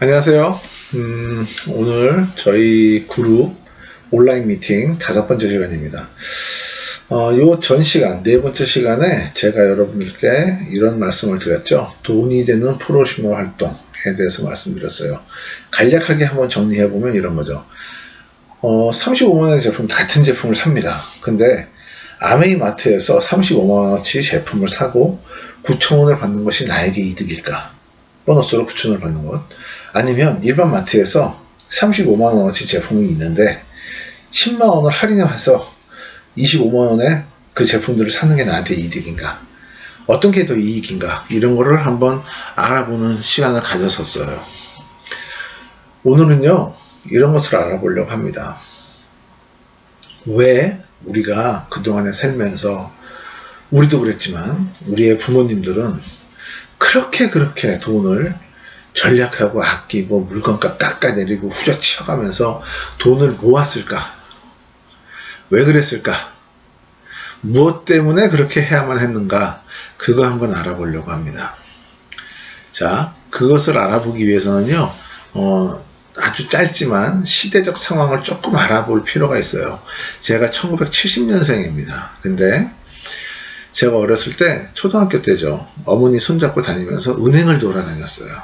안녕하세요. 음, 오늘 저희 그룹 온라인 미팅 다섯 번째 시간입니다. 어, 요 전 시간, 네 번째 시간에 제가 여러분들께 이런 말씀을 드렸죠. 돈이 되는 프로시모 활동에 대해서 말씀드렸어요. 간략하게 한번 정리해보면 이런 거죠. 어, 35만원의 제품, 같은 제품을 삽니다. 근데 아메이 마트에서 35만원어치 제품을 사고 9천원을 받는 것이 나에게 이득일까? 보너스로 9천원을 받는 것. 아니면 일반 마트에서 35만원어치 제품이 있는데 10만원을 할인해서 25만원에 그 제품들을 사는 게 나한테 이득인가? 어떤 게 더 이익인가? 이런 거를 한번 알아보는 시간을 가졌었어요. 오늘은요, 이런 것을 알아보려고 합니다. 왜 우리가 그동안에 살면서 우리도 그랬지만 우리의 부모님들은 그렇게 그렇게 돈을 전략하고 아끼고 물건값 깎아내리고 후려치워가면서 돈을 모았을까? 왜 그랬을까? 무엇 때문에 그렇게 해야만 했는가? 그거 한번 알아보려고 합니다. 자, 그것을 알아보기 위해서는요, 어, 아주 짧지만 시대적 상황을 조금 알아볼 필요가 있어요. 제가 1970년생입니다. 근데 제가 어렸을 때 초등학교 때죠. 어머니 손잡고 다니면서 은행을 돌아다녔어요.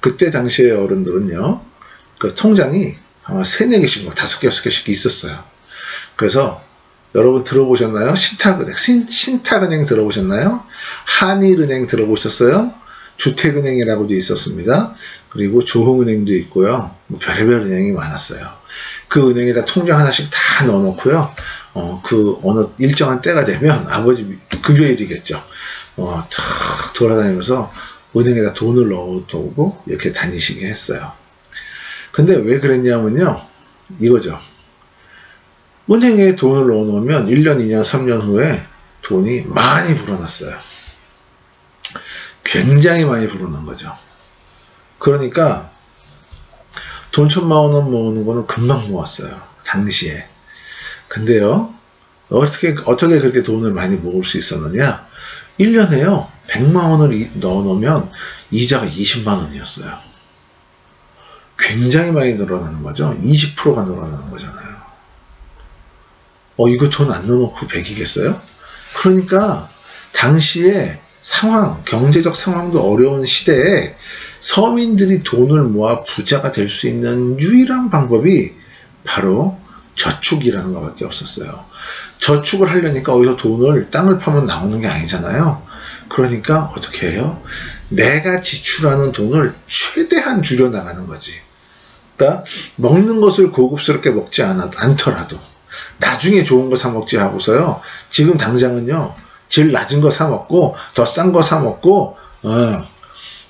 그때 당시의 어른들은요. 그 통장이 아마 3, 4개씩, 뭐 5개, 6개씩 있었어요. 그래서 여러분 들어보셨나요? 신탁은행, 신, 신탁은행 들어보셨나요? 한일은행 들어보셨어요? 주택은행이라고도 있었습니다. 그리고 조흥은행도 있고요. 뭐 별의별 은행이 많았어요. 그 은행에다 통장 하나씩 다 넣어놓고요. 어, 그 어느 일정한 때가 되면 아버지 급여일이겠죠. 어, 탁 돌아다니면서 은행에다 돈을 넣어두고 이렇게 다니시게 했어요. 근데 왜 그랬냐면요. 이거죠. 은행에 돈을 넣어놓으면 1년, 2년, 3년 후에 돈이 많이 불어났어요. 굉장히 많이 불어난 거죠. 그러니까 돈 천만 원 모으는 거는 금방 모았어요. 당시에. 근데요, 어떻게, 어떻게 그렇게 돈을 많이 모을 수 있었느냐? 1년에요, 100만 원을 넣어 놓으면 이자가 20만 원이었어요. 굉장히 많이 늘어나는 거죠. 20%가 늘어나는 거잖아요. 어, 이거 돈 안 넣어놓고 100이겠어요? 그러니까, 당시에 상황, 경제적 상황도 어려운 시대에 서민들이 돈을 모아 부자가 될 수 있는 유일한 방법이 바로 저축이라는 것밖에 없었어요. 저축을 하려니까 어디서 돈을 땅을 파면 나오는 게 아니잖아요. 그러니까 어떻게 해요? 내가 지출하는 돈을 최대한 줄여 나가는 거지. 그러니까 먹는 것을 고급스럽게 먹지 않아, 않더라도 나중에 좋은 거 사 먹지 하고서요. 지금 당장은요. 제일 낮은 거 사 먹고 더 싼 거 사 먹고 어,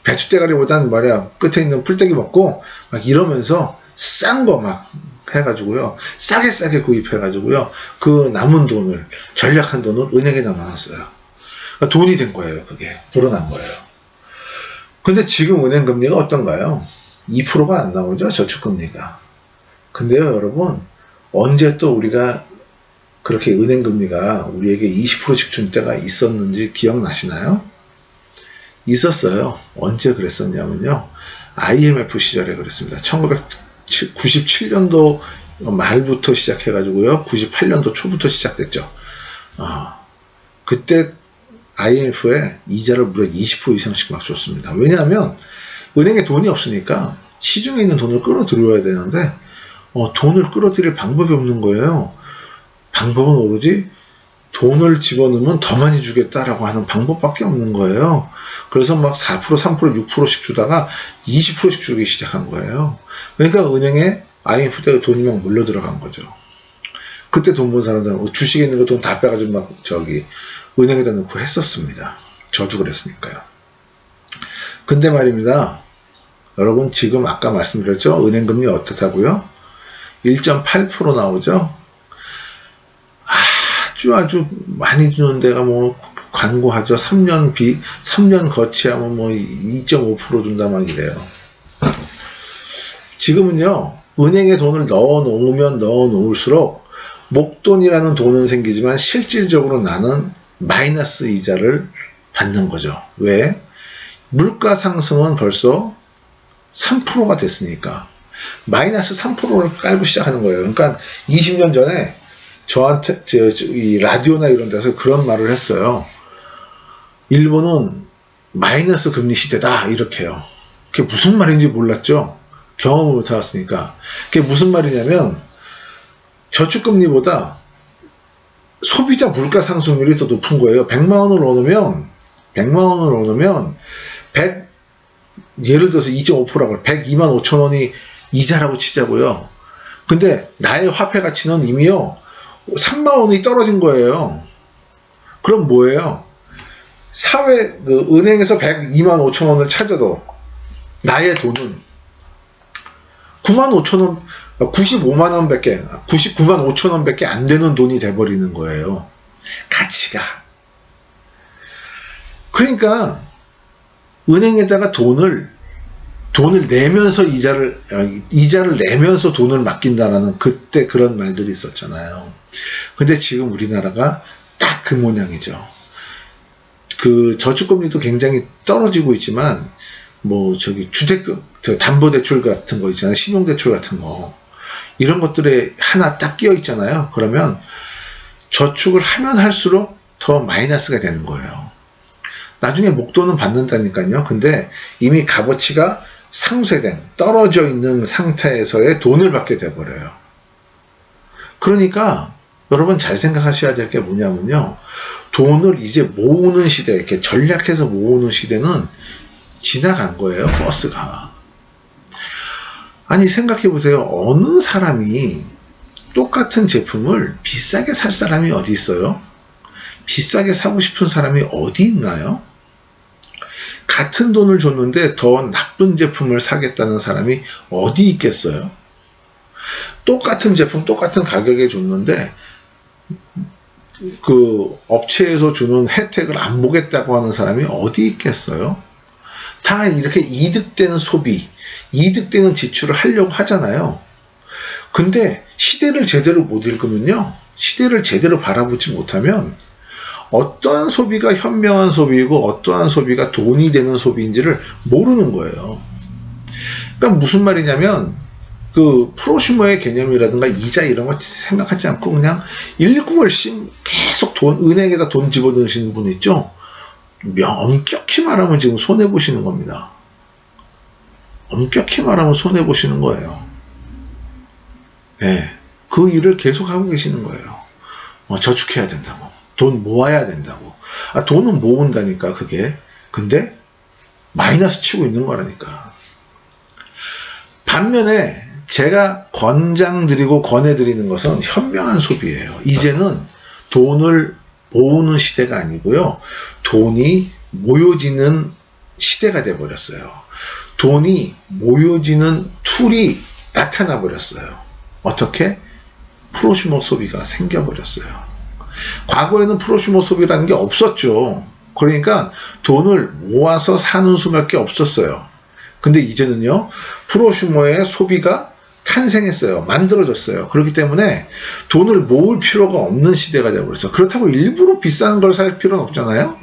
배추 대가리보단 말이야 끝에 있는 풀떼기 먹고 막 이러면서 싼 거 막 해가지고요 싸게 싸게 구입해가지고요 그 남은 돈을 전략한 돈을 은행에 담아놨어요 그러니까 돈이 된 거예요 그게 불어난 거예요 근데 지금 은행 금리가 어떤가요 2%가 안 나오죠 저축금리가 근데요 여러분 언제 또 우리가 그렇게 은행 금리가 우리에게 20%씩 준 때가 있었는지 기억나시나요? 있었어요. 언제 그랬었냐면요. IMF 시절에 그랬습니다. 1997년도 말부터 시작해가지고요. 98년도 초부터 시작됐죠. 어, 그때 IMF에 이자를 무려 20% 이상씩 막 줬습니다. 왜냐하면 은행에 돈이 없으니까 시중에 있는 돈을 끌어들여야 되는데 어, 돈을 끌어들일 방법이 없는 거예요. 방법은 오로지 돈을 집어넣으면 더 많이 주겠다라고 하는 방법밖에 없는 거예요. 그래서 막 4%, 3%, 6%씩 주다가 20%씩 주기 시작한 거예요. 그러니까 은행에 IMF 때 돈이 막 몰려 들어간 거죠. 그때 돈 번 사람들은 주식에 있는 거 돈 다 빼가지고 막 저기 은행에다 넣고 했었습니다. 저도 그랬으니까요. 근데 말입니다. 여러분 지금 아까 말씀드렸죠? 은행 금리 어떻다고요? 1.8% 나오죠? 아주 아주 많이 주는 데가 뭐 광고하죠. 3년 비 3년 거치하면 뭐 2.5% 준다만 이래요. 지금은요. 은행에 돈을 넣어 놓으면 넣어 놓을수록 목돈이라는 돈은 생기지만 실질적으로 나는 마이너스 이자를 받는 거죠. 왜? 물가 상승은 벌써 3%가 됐으니까 마이너스 3%를 깔고 시작하는 거예요. 그러니까 20년 전에 저한테 저, 저, 이 라디오나 이런 데서 그런 말을 했어요. 일본은 마이너스 금리 시대다 이렇게요. 그게 무슨 말인지 몰랐죠. 경험을 못 해봤으니까. 그게 무슨 말이냐면 저축금리보다 소비자 물가 상승률이 더 높은 거예요. 100만 원을 얻으면 100만 원을 얻으면 100 예를 들어서 2.5%라고 102만 5천 원이 이자라고 치자고요. 근데 나의 화폐 가치는 이미요 3만 원이 떨어진 거예요. 그럼 뭐예요? 사회 그 은행에서 102만 5천 원을 찾아도 나의 돈은 9만 5천 원, 95만 원밖에, 99만 5천 원밖에 안 되는 돈이 돼버리는 거예요. 가치가. 그러니까 은행에다가 돈을 돈을 내면서 이자를 이자를 내면서 돈을 맡긴다라는 그때 그런 말들이 있었잖아요. 근데 지금 우리나라가 딱 그 모양이죠. 그 저축금리도 굉장히 떨어지고 있지만 뭐 저기 주택 담보대출 같은 거 있잖아요. 신용대출 같은 거 이런 것들에 하나 딱 끼어 있잖아요. 그러면 저축을 하면 할수록 더 마이너스가 되는 거예요. 나중에 목돈은 받는다니까요. 근데 이미 값어치가 상쇄된 떨어져 있는 상태에서의 돈을 받게 돼버려요. 그러니까 여러분 잘 생각하셔야 될 게 뭐냐면요. 돈을 이제 모으는 시대, 이렇게 전략해서 모으는 시대는 지나간 거예요, 버스가. 아니, 생각해 보세요. 어느 사람이 똑같은 제품을 비싸게 살 사람이 어디 있어요? 비싸게 사고 싶은 사람이 어디 있나요? 같은 돈을 줬는데 더 나쁜 제품을 사겠다는 사람이 어디 있겠어요? 똑같은 제품, 똑같은 가격에 줬는데 그 업체에서 주는 혜택을 안 보겠다고 하는 사람이 어디 있겠어요? 다 이렇게 이득되는 소비, 이득되는 지출을 하려고 하잖아요. 근데 시대를 제대로 못 읽으면요. 시대를 제대로 바라보지 못하면 어떠한 소비가 현명한 소비이고 어떠한 소비가 돈이 되는 소비인지를 모르는 거예요. 그러니까 무슨 말이냐면 그 프로슈머의 개념이라든가 이자 이런 거 생각하지 않고 그냥 일구월씩 계속 돈 은행에다 돈 집어넣으시는 분 있죠. 엄격히 말하면 지금 손해 보시는 겁니다. 엄격히 말하면 손해 보시는 거예요. 예, 네, 그 일을 계속 하고 계시는 거예요. 어, 저축해야 된다고, 돈 모아야 된다고. 아, 돈은 모은다니까 그게. 근데 마이너스 치고 있는 거라니까. 반면에 제가 권장드리고 권해드리는 것은 현명한 소비예요. 이제는 돈을 모으는 시대가 아니고요. 돈이 모여지는 시대가 돼버렸어요. 돈이 모여지는 툴이 나타나 버렸어요. 어떻게? 프로슈머 소비가 생겨버렸어요. 과거에는 프로슈머 소비라는 게 없었죠. 그러니까 돈을 모아서 사는 수밖에 없었어요. 근데 이제는요, 프로슈머의 소비가 탄생했어요. 만들어졌어요. 그렇기 때문에 돈을 모을 필요가 없는 시대가 되어버렸어요. 그렇다고 일부러 비싼 걸 살 필요는 없잖아요.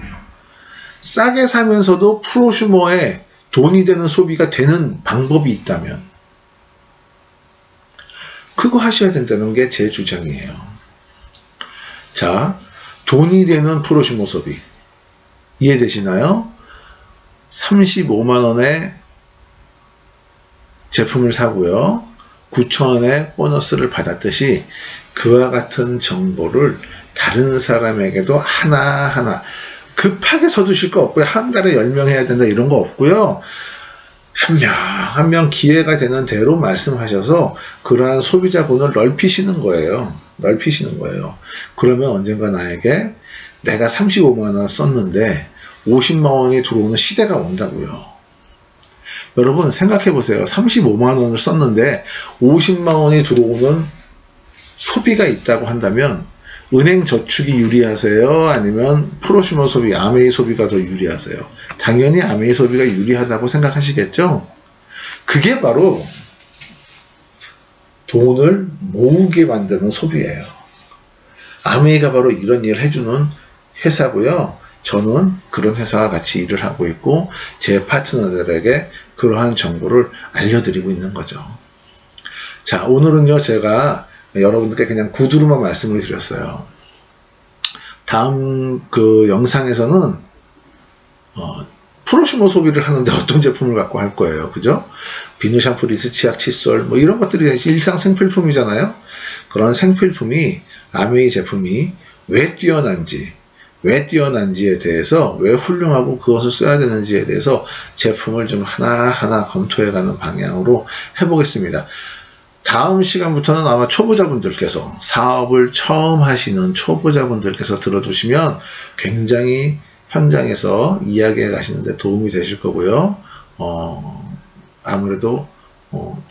싸게 사면서도 프로슈머에 돈이 되는 소비가 되는 방법이 있다면 그거 하셔야 된다는 게 제 주장이에요. 자, 돈이 되는 프로슈머 소비 이해되시나요? 35만원에 제품을 사고요. 9천원의 보너스를 받았듯이 그와 같은 정보를 다른 사람에게도 하나하나 급하게 서두실 거 없고요. 한 달에 10명 해야 된다 이런 거 없고요. 한 명, 한 명 기회가 되는 대로 말씀하셔서 그러한 소비자군을 넓히시는 거예요. 넓히시는 거예요. 그러면 언젠가 나에게 내가 35만원 썼는데 50만원이 들어오는 시대가 온다고요. 여러분 생각해 보세요. 35만 원을 썼는데 50만 원이 들어오는 소비가 있다고 한다면 은행 저축이 유리하세요? 아니면 프로슈머 소비, 아메이 소비가 더 유리하세요? 당연히 아메이 소비가 유리하다고 생각하시겠죠? 그게 바로 돈을 모으게 만드는 소비예요. 아메이가 바로 이런 일을 해주는 회사고요. 저는 그런 회사와 같이 일을 하고 있고 제 파트너들에게 그러한 정보를 알려드리고 있는 거죠. 자, 오늘은요, 제가 여러분들께 그냥 구두로만 말씀을 드렸어요. 다음 그 영상에서는 어, 프로슈머 소비를 하는데 어떤 제품을 갖고 할 거예요. 그죠? 비누, 샴푸, 리스, 치약, 칫솔 뭐 이런 것들이 일상 생필품이잖아요. 그런 생필품이 아메이 제품이 왜 뛰어난지 왜 뛰어난지에 대해서 왜 훌륭하고 그것을 써야 되는지에 대해서 제품을 좀 하나하나 검토해가는 방향으로 해보겠습니다. 다음 시간부터는 아마 초보자분들께서 사업을 처음 하시는 초보자분들께서 들어주시면 굉장히 현장에서 이야기해 가시는데 도움이 되실 거고요. 어, 아무래도 어,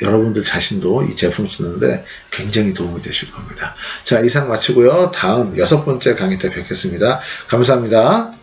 여러분들 자신도 이 제품 쓰는데 굉장히 도움이 되실 겁니다. 자, 이상 마치고요. 다음 여섯 번째 강의 때 뵙겠습니다. 감사합니다.